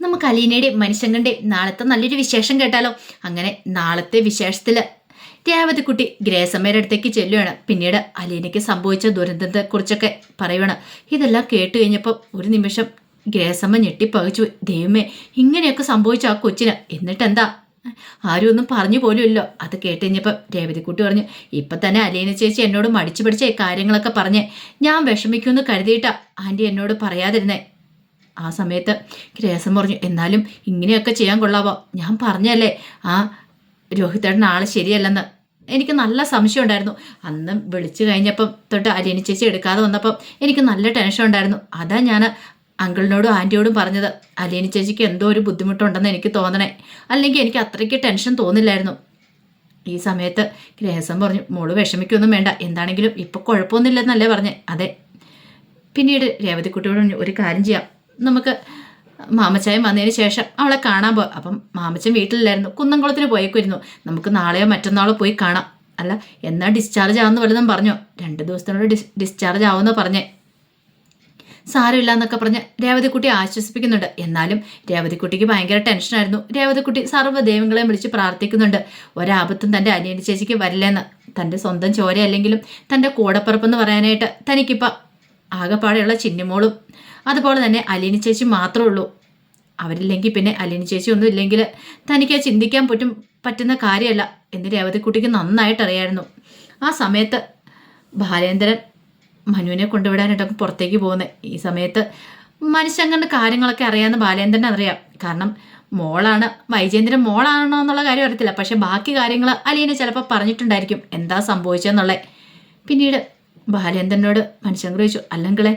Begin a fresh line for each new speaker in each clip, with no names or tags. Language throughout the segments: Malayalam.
നമുക്ക് അലീനയുടെയും മനുഷ്യങ്ങളുടെയും നാളത്തെ നല്ലൊരു വിശേഷം കേട്ടാലോ? അങ്ങനെ നാളത്തെ വിശേഷത്തിൽ രേവതിക്കുട്ടി ഗ്രേസമ്മയുടെ അടുത്തേക്ക് ചെല്ലുകയാണ് പിന്നീട് അലീനയ്ക്ക് സംഭവിച്ച ദുരന്തത്തെക്കുറിച്ചൊക്കെ പറയുകയാണ് ഇതെല്ലാം കേട്ട് കഴിഞ്ഞപ്പോൾ ഒരു നിമിഷം ഗ്രേസമ്മ ഞെട്ടിപ്പകച്ചു. ദൈവമേ ഇങ്ങനെയൊക്കെ സംഭവിച്ച ആ കൊച്ചിന് എന്നിട്ടെന്താ? ആരും ഒന്നും പറഞ്ഞു പോലുമില്ലോ അത് കേട്ട് കഴിഞ്ഞപ്പോൾ രേവതിക്കുട്ടി പറഞ്ഞു ഇപ്പൊ തന്നെ അലീന ചേച്ചി എന്നോട് മടിച്ചു പിടിച്ച കാര്യങ്ങളൊക്കെ പറഞ്ഞ് ഞാൻ വിഷമിക്കുമെന്ന് കരുതിയിട്ടാ ആന്റി എന്നോട് പറയാതിരുന്നേ. ആ സമയത്ത് രേസം പറഞ്ഞു എന്നാലും ഇങ്ങനെയൊക്കെ ചെയ്യാൻ കൊള്ളാവോ? ഞാൻ പറഞ്ഞല്ലേ ആ രോഹിത്തേട്ടൻ ആൾ ശരിയല്ലെന്ന്. എനിക്ക് നല്ല സംശയം ഉണ്ടായിരുന്നു. അന്ന് വിളിച്ചു കഴിഞ്ഞപ്പം തൊട്ട് അലിയനി ചേച്ചി എടുക്കാതെ വന്നപ്പം എനിക്ക് നല്ല ടെൻഷൻ ഉണ്ടായിരുന്നു. അതാ ഞാൻ അങ്കിളിനോടും ആന്റിയോടും പറഞ്ഞത് അലിയനി ചേച്ചിക്ക് എന്തോ ഒരു ബുദ്ധിമുട്ടുണ്ടെന്ന് എനിക്ക് തോന്നണേ. അല്ലെങ്കിൽ എനിക്ക് അത്രയ്ക്ക് ടെൻഷൻ തോന്നില്ലായിരുന്നു. ഈ സമയത്ത് ഗ്രഹസം പറഞ്ഞു മോൾ വിഷമിക്കൊന്നും വേണ്ട എന്താണെങ്കിലും ഇപ്പോൾ കുഴപ്പമൊന്നുമില്ലെന്നല്ലേ പറഞ്ഞേ. അതെ. പിന്നീട് രേവതിക്കുട്ടിയോട് ഒരു കാര്യം ചെയ്യാം. നമുക്ക് മാമച്ചായൻ വന്നതിന് ശേഷം അവളെ കാണാൻ പോ അപ്പം മാമച്ചൻ വീട്ടിലില്ലായിരുന്നു. കുന്നംകുളത്തിന് പോയേക്കുമായിരുന്നു നമുക്ക് നാളെയോ മറ്റന്നാളോ പോയി കാണാം. അല്ല എന്നാ ഡിസ്ചാർജ് ആവുന്ന വല്ലതും പറഞ്ഞു? രണ്ട് ദിവസത്തിനോട് ഡിസ് ഡിസ്ചാർജ് ആവുമെന്ന് പറഞ്ഞേ. സാരമില്ല എന്നൊക്കെ പറഞ്ഞ് രേവതിക്കുട്ടി ആശ്വസിപ്പിക്കുന്നുണ്ട്. എന്നാലും രേവതിക്കുട്ടിക്ക് ഭയങ്കര ടെൻഷനായിരുന്നു. രേവതിക്കുട്ടി സർവ ദൈവങ്ങളെയും വിളിച്ച് പ്രാർത്ഥിക്കുന്നുണ്ട്. ഒരാപത്തും തന്റെ അനിയന്റെ ചേച്ചിക്ക് വരില്ലെന്ന്. തന്റെ സ്വന്തം ചോരയല്ലെങ്കിലും തന്റെ കൂടപ്പുറപ്പെന്ന് പറയാനായിട്ട് തനിക്കിപ്പം ആകെപ്പാടെയുള്ള ചിന്നിമോളും അതുപോലെ തന്നെ അലീന ചേച്ചി മാത്രമേ ഉള്ളൂ. അവരില്ലെങ്കിൽ പിന്നെ അലീന ചേച്ചി ഒന്നും ഇല്ലെങ്കിൽ തനിക്ക് ചിന്തിക്കാൻ പറ്റും പറ്റുന്ന കാര്യമല്ല എന്ന് രേവതിക്കുട്ടിക്ക് നന്നായിട്ട് അറിയായിരുന്നു. ആ സമയത്ത് ബാലേന്ദ്രൻ മനുവിനെ കൊണ്ടുവിടാനായിട്ടൊക്കെ പുറത്തേക്ക് പോകുന്നത് ഈ സമയത്ത് മനുഷ്യങ്ങളുടെ കാര്യങ്ങളൊക്കെ അറിയാമെന്ന് ബാലേന്ദ്രൻ അറിയാം. കാരണം മോളാണ് വൈജേന്ദ്രൻ മോളാണോ എന്നുള്ള കാര്യം അറിയത്തില്ല. പക്ഷെ ബാക്കി കാര്യങ്ങൾ അലീനെ ചിലപ്പോൾ പറഞ്ഞിട്ടുണ്ടായിരിക്കും. എന്താ സംഭവിച്ചതെന്നുള്ളത് പിന്നീട് ബാലേന്ദ്രനോട് മനുഷ്യൻ ചോദിച്ചു അല്ലെങ്കിലേ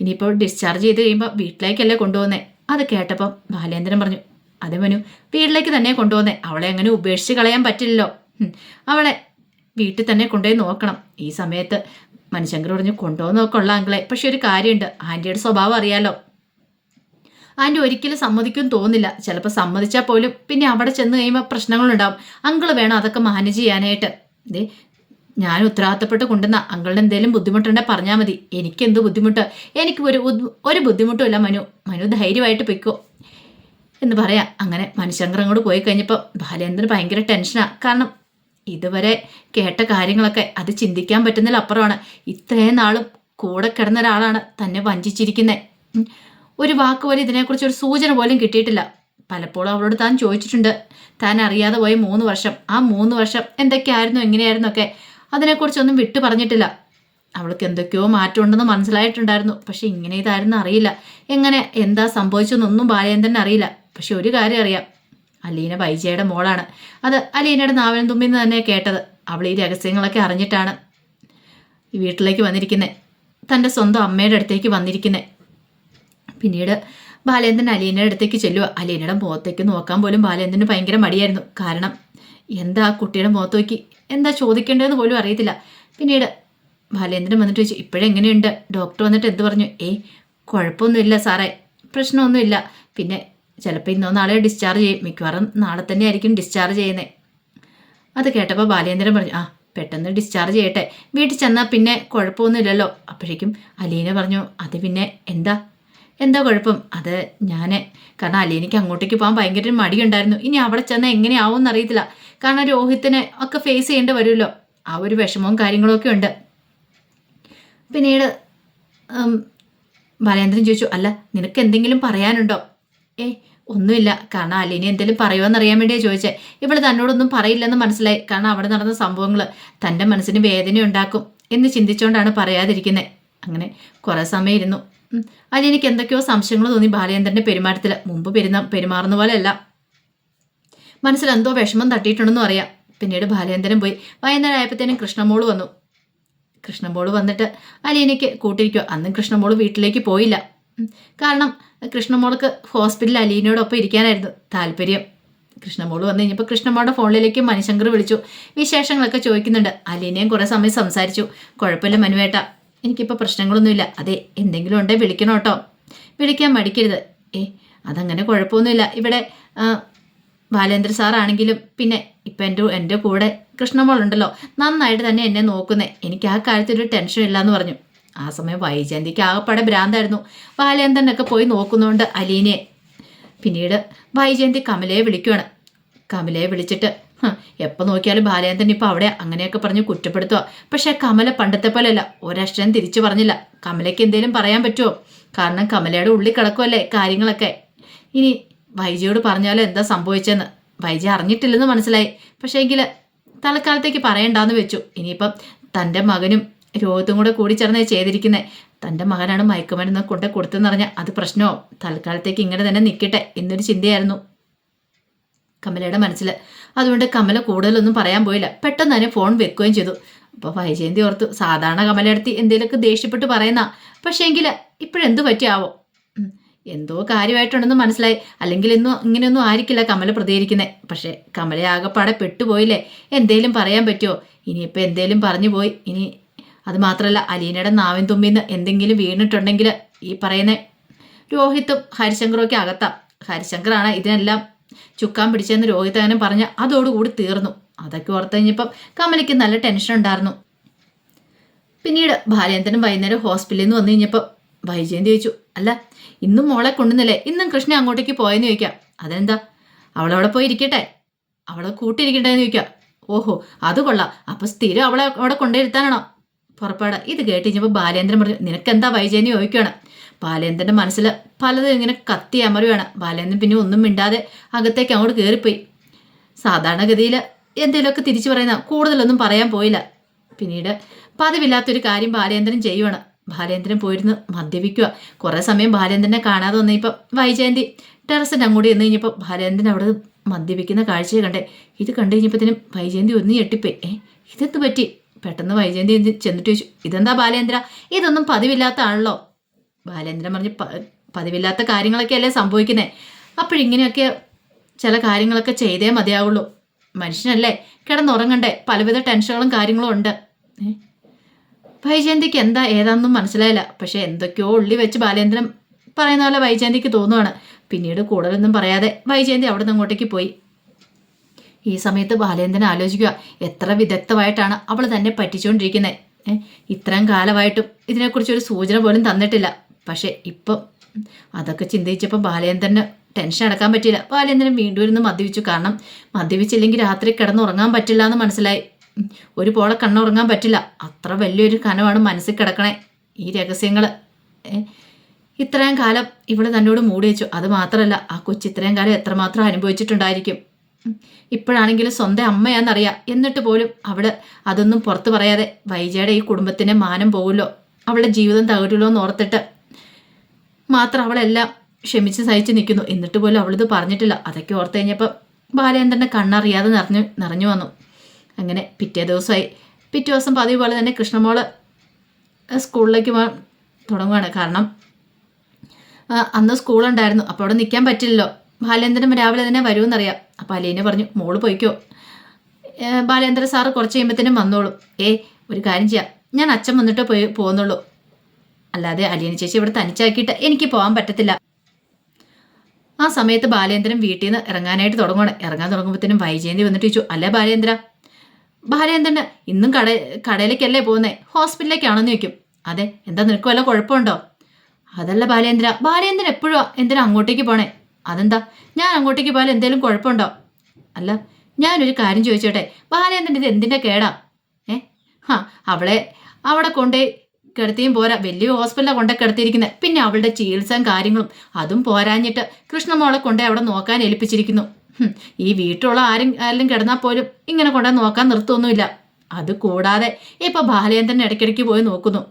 ഇനിയിപ്പോൾ ഡിസ്ചാർജ് ചെയ്ത് കഴിയുമ്പോൾ വീട്ടിലേക്കല്ലേ കൊണ്ടുപോകുന്നേ? അത് കേട്ടപ്പം ബാലേന്ദ്രൻ പറഞ്ഞു അതെ മനു വീട്ടിലേക്ക് തന്നെ കൊണ്ടുപോകുന്നേ. അവളെ അങ്ങനെ ഉപേക്ഷിച്ച് കളയാൻ പറ്റില്ലല്ലോ. അവളെ വീട്ടിൽ തന്നെ കൊണ്ടുപോയി നോക്കണം. ഈ സമയത്ത് മനുശങ്കർ പറഞ്ഞു കൊണ്ടുപോകുന്ന കൊള്ളാം അങ്കിളെ പക്ഷെ ഒരു കാര്യമുണ്ട്. ആന്റിയുടെ സ്വഭാവം അറിയാലോ. ആന്റി ഒരിക്കലും സമ്മതിക്കും തോന്നില്ല ചിലപ്പോൾ സമ്മതിച്ചാൽ പോലും പിന്നെ അവിടെ ചെന്ന് കഴിയുമ്പോൾ പ്രശ്നങ്ങളുണ്ടാവും. അങ്കിൾ വേണം അതൊക്കെ മാനേജ് ചെയ്യാനായിട്ട്. ഇതേ ഞാൻ ഉത്തരവാദിത്തപ്പെട്ട് കൊണ്ടുവന്ന അങ്കളുടെ എന്തെങ്കിലും ബുദ്ധിമുട്ടുണ്ടെ പറഞ്ഞാൽ മതി. എനിക്കെന്ത് ബുദ്ധിമുട്ട്? എനിക്ക് ഒരു ഒരു ബുദ്ധിമുട്ടുമില്ല മനു. മനു ധൈര്യമായിട്ട് പൊയ്ക്കോ. എന്ന് പറയാം. അങ്ങനെ മനുശങ്കർ അങ്ങോട്ട് പോയി കഴിഞ്ഞപ്പോൾ ബാലേന്ദ്രന് ഭയങ്കര ടെൻഷനാണ് കാരണം ഇതുവരെ കേട്ട കാര്യങ്ങളൊക്കെ അത് ചിന്തിക്കാൻ പറ്റുന്നതിൽ അപ്പുറമാണ് ഇത്രയും നാളും കൂടെ കിടന്ന ഒരാളാണ് തന്നെ വഞ്ചിച്ചിരിക്കുന്നത് ഒരു വാക്ക് പോലും ഇതിനെക്കുറിച്ച് ഒരു സൂചന പോലും കിട്ടിയിട്ടില്ല. പലപ്പോഴും അവളോട് താൻ ചോദിച്ചിട്ടുണ്ട്. താൻ അറിയാതെ പോയ മൂന്ന് വർഷം. ആ മൂന്ന് വർഷം എന്തൊക്കെയായിരുന്നു എങ്ങനെയായിരുന്നു ഒക്കെ അതിനെക്കുറിച്ചൊന്നും വിട്ടു പറഞ്ഞിട്ടില്ല. അവൾക്ക് എന്തൊക്കെയോ മാറ്റമുണ്ടെന്ന് മനസ്സിലായിട്ടുണ്ടായിരുന്നു. പക്ഷെ ഇങ്ങനെ ഇതായിരുന്നു അറിയില്ല. എങ്ങനെ എന്താ സംഭവിച്ചെന്നൊന്നും ബാലയൻ അറിയില്ല. പക്ഷെ ഒരു കാര്യം അറിയാം. അലീന വൈജയുടെ മോളാണ്. അത് അലീനയുടെ നാവലും തുമ്പിന്ന് തന്നെ കേട്ടത്. അവൾ ഈ രഹസ്യങ്ങളൊക്കെ അറിഞ്ഞിട്ടാണ് ഈ വീട്ടിലേക്ക് വന്നിരിക്കുന്നത് തന്റെ സ്വന്തം അമ്മയുടെ അടുത്തേക്ക് വന്നിരിക്കുന്നത് പിന്നീട് ബാലേന്ദ്രൻ അലീനയുടെ അടുത്തേക്ക് ചെല്ലുക അലീനയുടെ മുഖത്തേക്ക് നോക്കാൻ പോലും ബാലേന്ദ്രന് ഭയങ്കര മടിയായിരുന്നു. കാരണം എന്താ കുട്ടിയുടെ മുഖത്ത് നോക്കി? എന്താ ചോദിക്കേണ്ടതെന്ന് പോലും അറിയത്തില്ല. പിന്നീട് ബാലേന്ദ്രൻ വന്നിട്ട് ചോദിച്ചു ഇപ്പോഴെങ്ങനെയുണ്ട്? ഡോക്ടർ വന്നിട്ട് എന്ത് പറഞ്ഞു? ഏയ് കുഴപ്പമൊന്നുമില്ല സാറേ പ്രശ്നമൊന്നുമില്ല. പിന്നെ ചിലപ്പോൾ ഇന്നോ നാളെ ഡിസ്ചാർജ് ചെയ്യും. മിക്കവാറും നാളെ തന്നെ ആയിരിക്കും ഡിസ്ചാർജ് ചെയ്യുന്നത് അത് കേട്ടപ്പോൾ ബാലേന്ദ്രൻ പറഞ്ഞു ആ പെട്ടെന്ന് ഡിസ്ചാർജ് ചെയ്യട്ടെ. വീട്ടിൽ ചെന്നാൽ പിന്നെ കുഴപ്പമൊന്നുമില്ലല്ലോ. അപ്പോഴേക്കും അലീന പറഞ്ഞു അത് പിന്നെ എന്താ? എന്താ കുഴപ്പം? അത് ഞാൻ കാരണം അലീനയ്ക്ക് അങ്ങോട്ടേക്ക് പോകാൻ ഭയങ്കര മടിയുണ്ടായിരുന്നു. ഇനി അവിടെ ചെന്നാൽ എങ്ങനെയാവും എന്നറിയത്തില്ല. കാരണം രോഹിത്തിനെ ഒക്കെ ഫേസ് ചെയ്യേണ്ടി വരുമല്ലോ. ആ ഒരു വിഷമവും കാര്യങ്ങളൊക്കെ ഉണ്ട്. പിന്നീട് ബാലേന്ദ്രൻ ചോദിച്ചു അല്ല നിനക്ക് എന്തെങ്കിലും പറയാനുണ്ടോ? ഏ ഒന്നുമില്ല. കാരണം അലീനി എന്തെങ്കിലും പറയുമെന്നറിയാൻ വേണ്ടിയാണ് ചോദിച്ചേ. ഇവൾ തന്നോടൊന്നും പറയില്ലെന്ന് മനസ്സിലായി. കാരണം അവിടെ നടന്ന സംഭവങ്ങൾ തന്റെ മനസ്സിന് വേദന ഉണ്ടാക്കും എന്ന് ചിന്തിച്ചുകൊണ്ടാണ് പറയാതിരിക്കുന്നത് അങ്ങനെ കുറേ സമയം ഇരുന്നു അലീനിക്ക് എന്തൊക്കെയോ സംശയങ്ങൾ തോന്നി ബാലേന്ദ്രന്റെ പെരുമാറ്റത്തിൽ മുമ്പ് പെരുന്ന പെരുമാറുന്ന പോലെയല്ല. മനസ്സിൽ എന്തോ വിഷമം തട്ടിയിട്ടുണ്ടെന്നും അറിയാം. പിന്നീട് ബാലേന്ദ്രൻ പോയി. വൈകുന്നേരം ആയപ്പോഴത്തേനും കൃഷ്ണമോൾ വന്നു. കൃഷ്ണമോൾ വന്നിട്ട് അലീനയ്ക്ക് കൂട്ടിരിക്കുക അന്നും കൃഷ്ണമോൾ വീട്ടിലേക്ക് പോയില്ല. കാരണം കൃഷ്ണമോൾക്ക് ഹോസ്പിറ്റലിൽ അലീനയോടൊപ്പം ഇരിക്കാനായിരുന്നു താല്പര്യം. കൃഷ്ണമോൾ വന്നു കഴിഞ്ഞപ്പോൾ കൃഷ്ണമോളുടെ ഫോണിലേക്ക് മണിശങ്കർ വിളിച്ചു. വിശേഷങ്ങളൊക്കെ ചോദിക്കുന്നുണ്ട്. അലീനയും കുറേ സമയം സംസാരിച്ചു. കുഴപ്പമില്ല മനുവേട്ട. എനിക്കിപ്പോൾ പ്രശ്നങ്ങളൊന്നുമില്ല. അതെ എന്തെങ്കിലും ഉണ്ടേ വിളിക്കണം കേട്ടോ. വിളിക്കാൻ മടിക്കരുത്. ഏ അതങ്ങനെ കുഴപ്പമൊന്നുമില്ല. ഇവിടെ ബാലേന്ദ്ര സാറാണെങ്കിലും പിന്നെ ഇപ്പം എന്റെ എന്റെ കൂടെ കൃഷ്ണമോളുണ്ടല്ലോ. നന്നായിട്ട് തന്നെ എന്നെ നോക്കുന്നേ. എനിക്ക് ആ കാര്യത്തിൽ ഒരു ടെൻഷൻ ഇല്ല എന്ന് പറഞ്ഞു. ആ സമയം വൈജയന്തിക്ക് ആകെപ്പാടെ ഭ്രാന്തായിരുന്നു. ബാലേന്ദ്രനൊക്കെ പോയി നോക്കുന്നതുകൊണ്ട് അലീനെ പിന്നീട് വൈജയന്തി കമലയെ വിളിക്കുവാണ്. കമലയെ വിളിച്ചിട്ട് എപ്പോൾ നോക്കിയാലും തന്നെ ഇപ്പം അവിടെ അങ്ങനെയൊക്കെ പറഞ്ഞ് കുറ്റപ്പെടുത്തുക പക്ഷേ കമല പണ്ടത്തെ പോലെയല്ല. ഒരക്ഷരം തിരിച്ചു പറഞ്ഞില്ല. കമലയ്ക്ക് എന്തേലും പറയാൻ പറ്റുമോ കാരണം കമലയുടെ ഉള്ളിൽ കിടക്കുമല്ലേ കാര്യങ്ങളൊക്കെ. ഇനി വൈജിയോട് പറഞ്ഞാലും എന്താ സംഭവിച്ചെന്ന്? വൈജി അറിഞ്ഞിട്ടില്ലെന്ന് മനസ്സിലായി. പക്ഷേ എങ്കിൽ തൽക്കാലത്തേക്ക് പറയണ്ടാന്ന് വെച്ചു. ഇനിയിപ്പം തന്റെ മകനും രോഗത്തും കൂടെ കൂടി ചേർന്ന് ചെയ്തിരിക്കുന്നത് തന്റെ മകനാണ് മയക്കുമരുന്ന് കൊണ്ട് കൊടുത്തെന്ന് പറഞ്ഞാൽ അത് പ്രശ്നമോ തൽക്കാലത്തേക്ക് ഇങ്ങനെ തന്നെ നിൽക്കട്ടെ എന്നൊരു ചിന്തയായിരുന്നു. കമലയുടെ മനസ്സിൽ അതുകൊണ്ട് കമല കൂടുതലൊന്നും പറയാൻ പോയില്ല. പെട്ടെന്ന് തന്നെ ഫോൺ വെക്കുകയും ചെയ്തു. അപ്പോൾ വൈജയന്തി ഓർത്തു സാധാരണ കമലയെടുത്ത് എന്തെങ്കിലുമൊക്കെ ദേഷ്യപ്പെട്ട് പറയുന്ന. പക്ഷേ എങ്കിൽ ഇപ്പോഴെന്ത് പറ്റിയാവോ? എന്തോ കാര്യമായിട്ടുണ്ടെന്ന് മനസ്സിലായി. അല്ലെങ്കിൽ ഇന്നും ഇങ്ങനെയൊന്നും ആയിരിക്കില്ല കമല പ്രതികരിക്കുന്നത് പക്ഷേ കമല ആകെപ്പാടെ പെട്ടുപോയില്ലേ? എന്തേലും പറയാൻ പറ്റുമോ ഇനിയിപ്പോൾ എന്തേലും പറഞ്ഞു പോയി. ഇനി അത് മാത്രമല്ല അലീനയുടെ നാവിൻ തുമ്പിന്ന് എന്തെങ്കിലും വീണിട്ടുണ്ടെങ്കിൽ ഈ പറയുന്ന രോഹിത്തും ഹരിശങ്കറും ഒക്കെ അകത്താം. ഹരിശങ്കറാണ് ഇതിനെല്ലാം ചുക്കാൻ പിടിച്ചെന്ന് രോഹിതകനം പറഞ്ഞ് അതോടുകൂടി തീർന്നു. അതൊക്കെ ഓർത്ത് കഴിഞ്ഞപ്പം കമലയ്ക്ക് നല്ല ടെൻഷൻ ഉണ്ടായിരുന്നു. പിന്നീട് ബാലേന്ദ്രൻ വൈകുന്നേരം ഹോസ്പിറ്റലിൽ നിന്ന് വന്നു കഴിഞ്ഞപ്പോൾ വൈജയന്തി ചോദിച്ചു അല്ല ഇന്നും മോളെ കൊണ്ടുവന്നില്ലേ? ഇന്നും കൃഷ്ണ അങ്ങോട്ടേക്ക് പോയെന്ന് ചോദിക്കാം. അതെന്താ? അവളവിടെ പോയി ഇരിക്കട്ടെ? അവളെ കൂട്ടിയിരിക്കട്ടെ എന്ന് ചോദിക്കാം. ഓഹോ അത് കൊള്ളാം. അപ്പം സ്ഥിരം അവളെ അവിടെ കൊണ്ടുവരുത്താനാണോ? പുറപ്പാട്. ഇത് കേട്ടിഞ്ഞപ്പോൾ ബാലേന്ദ്രൻ പറഞ്ഞു നിനക്കെന്താ വൈജയന്തി ചോദിക്കുകയാണ് ബാലേന്ദ്രന്റെ മനസ്സിൽ പലതും ഇങ്ങനെ കത്തി അമരുകയാണ് ബാലേന്ദ്രൻ പിന്നെ ഒന്നും മിണ്ടാതെ അകത്തേക്ക് അങ്ങോട്ട് കയറിപ്പോയി സാധാരണഗതിയിൽ എന്തെങ്കിലുമൊക്കെ തിരിച്ചു പറയുന്ന കൂടുതലൊന്നും പറയാൻ പോയില്ല. പിന്നീട് പതിവില്ലാത്തൊരു കാര്യം ബാലേന്ദ്രൻ ചെയ്യുവാണ്. ബാലേന്ദ്രൻ പോയിരുന്ന് മദ്യപിക്കുക. കുറേ സമയം ബാലേന്ദ്രനെ കാണാതെ വന്നപ്പോൾ വൈജയന്തി ടെറസിന്റെ അങ്ങോട്ട് ചെന്ന് കഴിഞ്ഞപ്പോൾ ബാലേന്ദ്രൻ അവിടെ മദ്യപിക്കുന്ന കാഴ്ച കണ്ടേ. ഇത് കണ്ടു കഴിഞ്ഞപ്പോഴത്തേനും വൈജയന്തി ഒന്ന് ഞെട്ടിപ്പോയി. ഏ ഇതെന്ത് പറ്റി? പെട്ടെന്ന് വൈജയന്തി ചെന്നിട്ട് ചോദിച്ചു. ഇതെന്താ ബാലേന്ദ്ര? ഇതൊന്നും പതിവില്ലാത്ത ആണല്ലോ ബാലേന്ദ്രൻ പറഞ്ഞ് പതിവില്ലാത്ത കാര്യങ്ങളൊക്കെ അല്ലേ സംഭവിക്കുന്നത് അപ്പോഴിങ്ങനെയൊക്കെ ചില കാര്യങ്ങളൊക്കെ ചെയ്തേ മതിയാവുള്ളൂ. മനുഷ്യനല്ലേ? കിടന്നുറങ്ങണ്ടേ. പലവിധ ടെൻഷനുകളും കാര്യങ്ങളും ഉണ്ട്. വൈജയന്തിക്ക് എന്താ ഏതാണെന്നും മനസ്സിലായില്ല. പക്ഷെ എന്തൊക്കെയോ ഉള്ളി വെച്ച് ബാലേന്ദ്രൻ പറയുന്ന പോലെ വൈജയന്തിക്ക് തോന്നുവാണ്. പിന്നീട് കൂടുതലൊന്നും പറയാതെ വൈജയന്തി അവിടെ നിന്ന് അങ്ങോട്ടേക്ക് പോയി. ഈ സമയത്ത് ബാലേന്ദ്രൻ ആലോചിക്കുക എത്ര വിദഗ്ധമായിട്ടാണ് അവൾ തന്നെ പറ്റിച്ചുകൊണ്ടിരിക്കുന്നത് ഇത്രയും കാലമായിട്ടും ഇതിനെക്കുറിച്ച് ഒരു സൂചന പോലും തന്നിട്ടില്ല. പക്ഷേ ഇപ്പം അതൊക്കെ ചിന്തിച്ചപ്പോൾ ബാലേന്ദ്രന് ടെൻഷൻ അടക്കാൻ പറ്റില്ല ബാലേന്ദ്രൻ വീണ്ടും ഇരുന്ന് മദ്യപിച്ചു. കാരണം മദ്യപിച്ചില്ലെങ്കിൽ രാത്രി കിടന്നുറങ്ങാൻ പറ്റില്ല എന്ന് മനസ്സിലായി. ഒരു പോളെ കണ്ണുറങ്ങാൻ പറ്റില്ല. അത്ര വലിയൊരു കനമാണ് മനസ്സിൽ കിടക്കണേ ഈ രഹസ്യങ്ങൾ ഇത്രയും കാലം ഇവിടെ തന്നോട് മൂടി വെച്ചു. അത് മാത്രമല്ല ആ കൊച്ചു ഇത്രയും കാലം എത്രമാത്രം അനുഭവിച്ചിട്ടുണ്ടായിരിക്കും? ഇപ്പോഴാണെങ്കിലും സ്വന്തം അമ്മയാണെന്നറിയാം. എന്നിട്ട് പോലും അവൾ അതൊന്നും പുറത്തു പറയാതെ വൈജയുടെ ഈ കുടുംബത്തിന്റെ മാനം പോകുമല്ലോ അവളുടെ ജീവിതം തകരുമല്ലോ എന്ന് ഓർത്തിട്ട് മാത്രം അവളെല്ലാം ക്ഷമിച്ച് സഹിച്ച് നിൽക്കുന്നു. എന്നിട്ട് പോലും അവളിത് പറഞ്ഞിട്ടില്ല. അതൊക്കെ ഓർത്ത് കഴിഞ്ഞപ്പോൾ ബാലേന്ദ്രന്റെ കണ്ണറിയാതെ നിറഞ്ഞു നിറഞ്ഞു വന്നു. അങ്ങനെ പിറ്റേ ദിവസമായി. പിറ്റേ ദിവസം പതിവ് പോലെ തന്നെ കൃഷ്ണമോൾ സ്കൂളിലേക്ക് പോകാൻ തുടങ്ങുകയാണ് കാരണം അന്ന് സ്കൂളുണ്ടായിരുന്നു. അപ്പോൾ അവിടെ നിൽക്കാൻ പറ്റില്ലല്ലോ. ബാലേന്ദ്രൻ രാവിലെ തന്നെ വരുമെന്നറിയാം. അപ്പോൾ അലീനെ പറഞ്ഞു മോൾ പോയിക്കോ. ബാലേന്ദ്ര സാറ് കുറച്ച് കഴിയുമ്പോഴത്തേനും വന്നോളൂ. ഏ ഒരു കാര്യം ചെയ്യാം. ഞാൻ അച്ഛൻ വന്നിട്ട് പോയി പോകുന്നുള്ളൂ. അല്ലാതെ അലിയന ചേച്ചി ഇവിടെ തനിച്ചാക്കിയിട്ട് എനിക്ക് പോകാൻ പറ്റത്തില്ല. ആ സമയത്ത് ബാലേന്ദ്രൻ വീട്ടിൽ നിന്ന് ഇറങ്ങാനായിട്ട് തുടങ്ങണം ഇറങ്ങാൻ തുടങ്ങുമ്പോഴത്തേനും വൈജയന്തി വന്നിട്ട് ചോദിച്ചു അല്ലേ ബാലേന്ദ്ര? ബാലേന്ദ്രന് ഇന്നും കട കടയിലേക്കല്ലേ പോകുന്നേ? ഹോസ്പിറ്റലിലേക്കാണെന്ന് ചോദിക്കും. അതെ എന്താ നിനക്ക് വല്ല കുഴപ്പമുണ്ടോ? അതല്ല ബാലേന്ദ്ര ബാലേന്ദ്രൻ എപ്പോഴും എന്തിനാ അങ്ങോട്ടേക്ക് പോണേ? അതെന്താ? ഞാൻ അങ്ങോട്ടേക്ക് പോയാൽ എന്തെങ്കിലും കുഴപ്പമുണ്ടോ? അല്ല ഞാനൊരു കാര്യം ചോദിച്ചോട്ടെ? ബാലേന്ദ്രൻ ഇത് എന്തിന്റെ കേടാ? ഏ? ഹാ അവളെ അവിടെ കൊണ്ടേ കിടത്തിയും പോരാ. വലിയ ഹോസ്പിറ്റലിലാണ് കൊണ്ടേ കിടത്തിയിരിക്കുന്നത് പിന്നെ അവളുടെ ചികിത്സയും കാര്യങ്ങളും അതും പോരാഞ്ഞിട്ട് കൃഷ്ണമോളെ കൊണ്ടേ അവിടെ നോക്കാൻ ഏൽപ്പിച്ചിരിക്കുന്നു. ഈ വീട്ടിലുള്ള ആരും ആരെങ്കിലും കിടന്നാൽ പോലും ഇങ്ങനെ കൊണ്ടേ നോക്കാൻ നിർത്തുമൊന്നുമില്ല അത് കൂടാതെ ഇപ്പൊ ബാലേന്ദ്രൻ ഇടയ്ക്കിടയ്ക്ക് പോയി നോക്കുന്നു.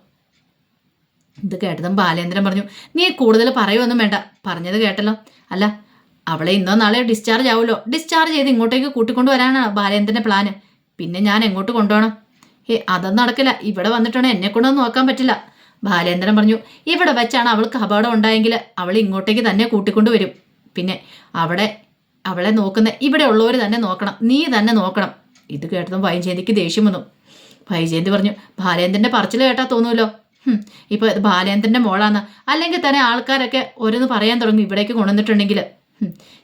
ഇത് കേട്ടതും ബാലേന്ദ്രൻ പറഞ്ഞു നീ കൂടുതൽ പറയുമൊന്നും വേണ്ട. പറഞ്ഞത് കേട്ടല്ലോ. അല്ല അവളെ ഇന്നോ നാളെയോ ഡിസ്ചാർജ് ആവുമല്ലോ ഡിസ്ചാർജ് ചെയ്ത് ഇങ്ങോട്ടേക്ക് കൂട്ടിക്കൊണ്ടുവരാനാണ് ബാലേന്ദ്രന്റെ പ്ലാന് പിന്നെ ഞാൻ എങ്ങോട്ട് കൊണ്ടുപോകണം? ഏ അതൊന്നും നടക്കില്ല. ഇവിടെ വന്നിട്ടാണ് എന്നെ കൊണ്ടൊന്നും നോക്കാൻ പറ്റില്ല. ബാലേന്ദ്രൻ പറഞ്ഞു ഇവിടെ വെച്ചാണ് അവൾക്ക് അപകടം ഉണ്ടായെങ്കിൽ അവൾ ഇങ്ങോട്ടേക്ക് തന്നെ കൂട്ടിക്കൊണ്ടു വരും. പിന്നെ അവിടെ അവളെ നോക്കുന്ന ഇവിടെ ഉള്ളവർ തന്നെ നോക്കണം. നീ തന്നെ നോക്കണം. ഇത് കേട്ടതും വൈജയന്തിക്ക് ദേഷ്യം വന്നു. വൈജയന്തി പറഞ്ഞു ബാലേന്ദ്രന്റെ പറച്ചിൽ കേട്ടാൽ തോന്നുമല്ലോ ഇപ്പൊ ബാലേന്ദ്രന്റെ മോളാന്ന്. അല്ലെങ്കിൽ തന്നെ ആൾക്കാരൊക്കെ ഓരോന്ന് പറയാൻ തുടങ്ങി ഇവിടേക്ക് കൊണ്ടുവന്നിട്ടുണ്ടെങ്കിൽ.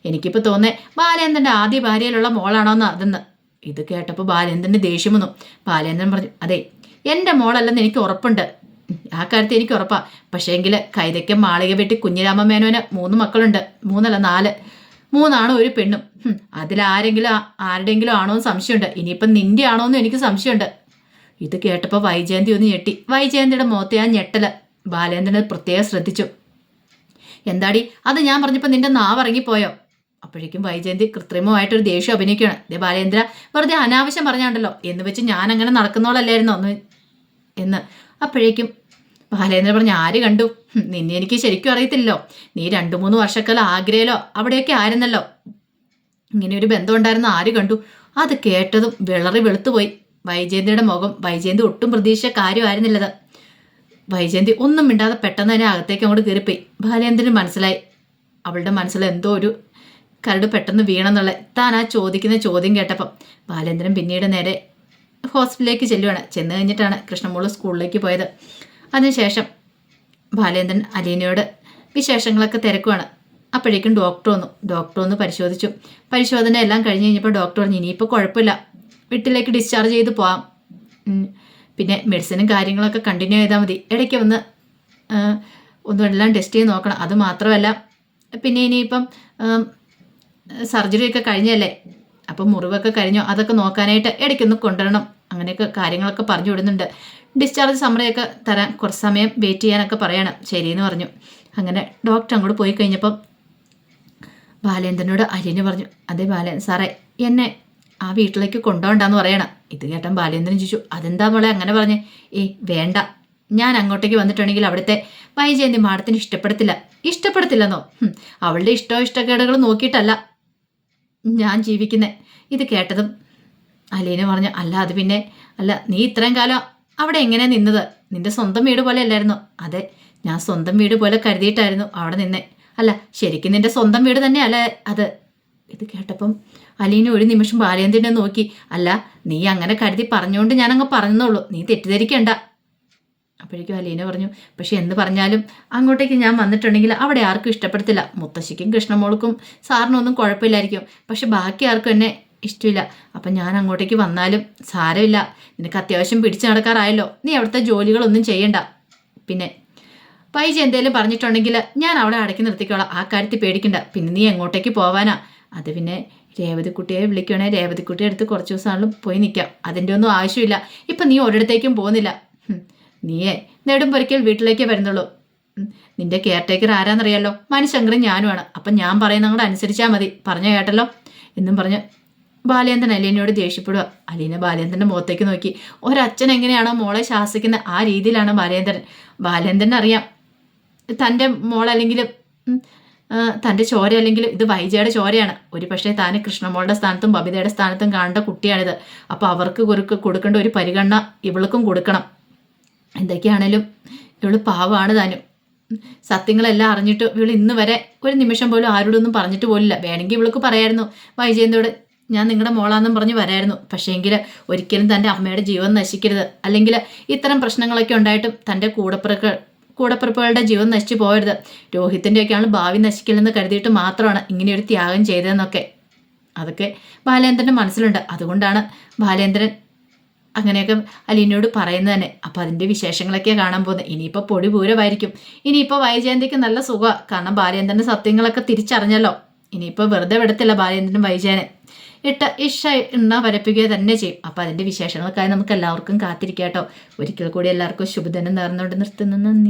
എനിക്കിപ്പോൾ തോന്നേ ബാലേന്ദ്രന്റെ ആദ്യ ഭാര്യയിലുള്ള മോളാണോന്ന് അതെന്ന് ഇത് കേട്ടപ്പോൾ ബാലേന്ദ്രന്റെ ദേഷ്യം വന്നു. ബാലേന്ദ്രൻ പറഞ്ഞു അതെ എന്റെ മോളല്ലെന്ന് എനിക്ക് ഉറപ്പുണ്ട്. ആ കാര്യത്തിൽ എനിക്ക് ഉറപ്പാ. പക്ഷേങ്കിൽ കൈതയ്ക്കും മാളിക വെട്ടി കുഞ്ഞിരാമ മേനോന് മൂന്ന് മക്കളുണ്ട്. മൂന്നല്ല നാല്. മൂന്നാണോ ഒരു പെണ്ണും? അതിലാരെങ്കിലും ആരുടെയെങ്കിലും ആണോ എന്ന് സംശയമുണ്ട്. ഇനിയിപ്പം നിന്റെ ആണോ എന്നും എനിക്ക് സംശയമുണ്ട്. ഇത് കേട്ടപ്പോൾ വൈജയന്തി ഒന്ന് ഞെട്ടി. വൈജയന്തിയുടെ മുഖത്തെ ആ ഞെട്ടൽ. ബാലേന്ദ്രനെ പ്രത്യേകം ശ്രദ്ധിച്ചു. എന്താടി? അത് ഞാൻ പറഞ്ഞപ്പോൾ നിന്റെ നാവ് ഇറങ്ങിപ്പോയോ? അപ്പോഴേക്കും വൈജയന്തി കൃത്രിമമായിട്ടൊരു ദേഷ്യം അഭിനയിക്കുകയാണ്. ദേ ബാലേന്ദ്ര വെറുതെ അനാവശ്യം പറഞ്ഞാണ്ടല്ലോ. എന്ന് വെച്ച് ഞാൻ അങ്ങനെ നടക്കുന്നോളല്ലായിരുന്നു ഒന്ന്? എന്ന്. അപ്പോഴേക്കും ബാലേന്ദ്ര പറഞ്ഞ ആര് കണ്ടു? നിന്നെ എനിക്ക് ശരിക്കും അറിയത്തില്ലല്ലോ. നീ രണ്ടു മൂന്ന് വർഷക്കാലം ആഗ്രയിലോ? അവിടെയൊക്കെ ആയിരുന്നല്ലോ. ഇങ്ങനെ ഒരു ബന്ധം ഉണ്ടായിരുന്നു ആര് കണ്ടു? അത് കേട്ടതും വിളറി വെളുത്തുപോയി. വൈജയന്തിയുടെ മുഖം വൈജയന്തി ഒട്ടും പ്രതീക്ഷിച്ച കാര്യമായിരുന്നില്ലത്. വൈജയന്തി ഒന്നും മിണ്ടാതെ പെട്ടെന്ന് തന്നെ അകത്തേക്ക് അങ്ങോട്ട് കയറിപ്പോയി. ബാലേന്ദ്രന് മനസ്സിലായി. അവളുടെ മനസ്സിൽ എന്തോ ഒരു കരട് പെട്ടെന്ന് വീണെന്നുള്ള താൻ ആ ചോദിക്കുന്ന ചോദ്യം കേട്ടപ്പം ബാലേന്ദ്രൻ പിന്നീട് നേരെ ഹോസ്പിറ്റലിലേക്ക് ചെല്ലുവാണ്. ചെന്ന് കഴിഞ്ഞിട്ടാണ് കൃഷ്ണമോൾ സ്കൂളിലേക്ക് പോയത്. അതിനുശേഷം ബാലേന്ദ്രൻ അലീനയോട് വിശേഷങ്ങളൊക്കെ തിരക്കുവാണ്. അപ്പോഴേക്കും ഡോക്ടർ വന്നു. ഡോക്ടർ ഒന്ന് പരിശോധിച്ചു. പരിശോധന എല്ലാം കഴിഞ്ഞ് കഴിഞ്ഞപ്പോൾ ഡോക്ടർ പറഞ്ഞു ഇനിയിപ്പോൾ കുഴപ്പമില്ല. വീട്ടിലേക്ക് ഡിസ്ചാർജ് ചെയ്ത് പോവാം. പിന്നെ മെഡിസിനും കാര്യങ്ങളൊക്കെ കണ്ടിന്യൂ ചെയ്താൽ മതി. ഇടയ്ക്ക് വന്ന് ഒന്നും എല്ലാം ടെസ്റ്റ് ചെയ്ത് നോക്കണം. അത് മാത്രമല്ല പിന്നെ ഇനിയിപ്പം സർജറി ഒക്കെ കഴിഞ്ഞല്ലേ? അപ്പം മുറിവൊക്കെ കഴിഞ്ഞോ? അതൊക്കെ നോക്കാനായിട്ട് ഇടയ്ക്കൊന്ന് കൊണ്ടുവരണം. അങ്ങനെയൊക്കെ കാര്യങ്ങളൊക്കെ പറഞ്ഞു വിടുന്നുണ്ട്. ഡിസ്ചാർജ് സമ്മറിയൊക്കെ തരാൻ കുറച്ച് സമയം വെയിറ്റ് ചെയ്യാനൊക്കെ പറയണം. ശരിയെന്ന് പറഞ്ഞു. അങ്ങനെ ഡോക്ടർ അങ്ങോട്ട് പോയി കഴിഞ്ഞപ്പം ബാലേന്ദ്രനോട് അരിന് പറഞ്ഞു അതെ ബാലേന്ദ്രൻ സാറേ എന്നെ ആ വീട്ടിലേക്ക് കൊണ്ടുപോകണ്ടെന്ന് പറയണം. ഇത് കേട്ടൻ ബാലേന്ദ്രൻ ചോദിച്ചു അതെന്താ മോളെ അങ്ങനെ പറഞ്ഞേ? ഏയ് വേണ്ട. ഞാൻ അങ്ങോട്ടേക്ക് വന്നിട്ടുണ്ടെങ്കിൽ അവിടുത്തെ വൈജയന്തി മാഡത്തിന് ഇഷ്ടപ്പെടത്തില്ല. ഇഷ്ടപ്പെടത്തില്ലെന്നോ? അവളുടെ ഇഷ്ടോ ഇഷ്ടക്കേടുകൾ നോക്കിയിട്ടല്ല. ഞാൻ ജീവിക്കുന്നേ. ഇത് കേട്ടതും അലീന പറഞ്ഞു അല്ല അത് പിന്നെ അല്ല നീ ഇത്രയും കാലം അവിടെ എങ്ങനെ നിന്നത്? നിന്റെ സ്വന്തം വീട് പോലെ അല്ലായിരുന്നു. അതെ ഞാൻ സ്വന്തം വീട് പോലെ കരുതിയിട്ടായിരുന്നു അവിടെ നിന്നെ. അല്ല ശരിക്കും നിന്റെ സ്വന്തം വീട് തന്നെ അല്ല അത്? ഇത് കേട്ടപ്പം അലീന ഒരു നിമിഷം ബാലേന്ദ്രനെ നോക്കി. അല്ല നീ അങ്ങനെ കരുതി പറഞ്ഞുകൊണ്ട് ഞാനങ്ങ് പറഞ്ഞെന്നുള്ളൂ നീ തെറ്റിദ്ധരിക്കണ്ട. അപ്പോഴേക്കും അലീന പറഞ്ഞു പക്ഷെ എന്ന് പറഞ്ഞാലും അങ്ങോട്ടേക്ക് ഞാൻ വന്നിട്ടുണ്ടെങ്കിൽ അവിടെ ആർക്കും ഇഷ്ടപ്പെടത്തില്ല. മുത്തശ്ശിക്കും കൃഷ്ണമോൾക്കും സാറിനൊന്നും കുഴപ്പമില്ലായിരിക്കും. പക്ഷെ ബാക്കി ആർക്കും എന്നെ ഇഷ്ടമില്ല അപ്പം ഞാൻ അങ്ങോട്ടേക്ക് വന്നാലും സാരമില്ല. നിനക്ക് അത്യാവശ്യം പിടിച്ചു നടക്കാറായല്ലോ. നീ അവിടുത്തെ ജോലികളൊന്നും ചെയ്യണ്ട. പിന്നെ പൈസ എന്തേലും പറഞ്ഞിട്ടുണ്ടെങ്കിൽ ഞാൻ അവിടെ അടക്കി നിർത്തിക്കോളാം. ആ കാര്യത്തിൽ പേടിക്കണ്ട. പിന്നെ നീ എങ്ങോട്ടേക്ക് പോവാനാ? അത് പിന്നെ രേവതിക്കുട്ടിയെ വിളിക്കണേ രേവതിക്കുട്ടിയെ അടുത്ത് കുറച്ച് ദിവസമാണെങ്കിലും പോയി നിൽക്കാം. അതിന്റെ ഒന്നും ആവശ്യമില്ല. ഇപ്പം നീ ഒരിടത്തേക്കും പോകുന്നില്ല. നീയേ നെടുമ്പൊരിക്കൽ വീട്ടിലേക്ക് വരുന്നുള്ളൂ. നിന്റെ കെയർ ടേക്കർ ആരാന്നറിയാലോ? മനുശങ്കറും ഞാനുമാണ്. അപ്പം ഞാൻ പറയുന്ന അങ്ങോട്ട് അനുസരിച്ചാൽ മതി. പറഞ്ഞ കേട്ടല്ലോ? എന്നും പറഞ്ഞ് ബാലേന്ദ്രൻ അലീനയോട് ദേഷ്യപ്പെടുക. അലീന ബാലേന്ദ്രന്റെ മുഖത്തേക്ക് നോക്കി. ഒരച്ഛൻ എങ്ങനെയാണോ മോളെ ശാസിക്കുന്ന ആ രീതിയിലാണ് ബാലേന്ദ്രൻ. ബാലേന്ദ്രൻ അറിയാം തന്റെ മോൾ അല്ലെങ്കിലും തന്റെ ചോര അല്ലെങ്കിലും ഇത് വൈജയുടെ ചോരയാണ്. ഒരു പക്ഷേ താൻ കൃഷ്ണമോളുടെ സ്ഥാനത്തും ബബിതയുടെ സ്ഥാനത്തും കാണേണ്ട കുട്ടിയാണിത്. അപ്പോൾ അവർക്ക് കൊടുക്ക കൊടുക്കേണ്ട ഒരു പരിഗണന ഇവൾക്കും കൊടുക്കണം. എന്തൊക്കെയാണേലും ഇവൾ പാവമാണ് താനും. സത്യങ്ങളെല്ലാം അറിഞ്ഞിട്ട് ഇവൾ ഇന്ന് വരെ ഒരു നിമിഷം പോലും ആരോടൊന്നും പറഞ്ഞിട്ട് പോലില്ല. വേണമെങ്കിൽ ഇവൾക്ക് പറയായിരുന്നു വൈജയന്തോട് ഞാൻ നിങ്ങളുടെ മോളാന്നും പറഞ്ഞ് വരായിരുന്നു. പക്ഷേങ്കിൽ ഒരിക്കലും തന്റെ അമ്മയുടെ ജീവൻ നശിക്കരുത്. അല്ലെങ്കിൽ ഇത്തരം പ്രശ്നങ്ങളൊക്കെ ഉണ്ടായിട്ടും തന്റെ കൂടപ്പിറക്ക കൂടപ്പിറപ്പുകളുടെ ജീവൻ നശിച്ചു പോകരുത് രോഹിത്തിന്റെയൊക്കെയാണ് ഭാവി നശിക്കില്ലെന്ന് കരുതിയിട്ട് മാത്രമാണ് ഇങ്ങനെയൊരു ത്യാഗം ചെയ്തതെന്നൊക്കെ. അതൊക്കെ ബാലേന്ദ്രന്റെ മനസ്സിലുണ്ട്. അതുകൊണ്ടാണ് ബാലേന്ദ്രൻ അങ്ങനെയൊക്കെ അലീനോട് പറയുന്നത് തന്നെ. അപ്പം അതിന്റെ വിശേഷങ്ങളൊക്കെ കാണാൻ പോകുന്നത് ഇനിയിപ്പോൾ പൊടി പൂരമായിരിക്കും. ഇനിയിപ്പോൾ വൈജയന്തിക്ക് നല്ല സുഖമാണ് കാരണം ബാലേന്ദ്രന്റെ സത്യങ്ങളൊക്കെ തിരിച്ചറിഞ്ഞല്ലോ. ഇനിയിപ്പോൾ വെറുതെ വിടത്തില്ല ബാലേന്ദ്രനും വൈജയനെ. ഇട്ട ഇഷ എണ്ണ വരപ്പിക്കുക തന്നെ ചെയ്യും. അപ്പം അതിന്റെ വിശേഷങ്ങൾക്കായി നമുക്ക് എല്ലാവർക്കും കാത്തിരിക്കാം കേട്ടോ. ഒരിക്കൽ കൂടി എല്ലാവർക്കും ശുഭദിനം നേർന്നുകൊണ്ട് നിർത്തുന്നു. നന്ദി.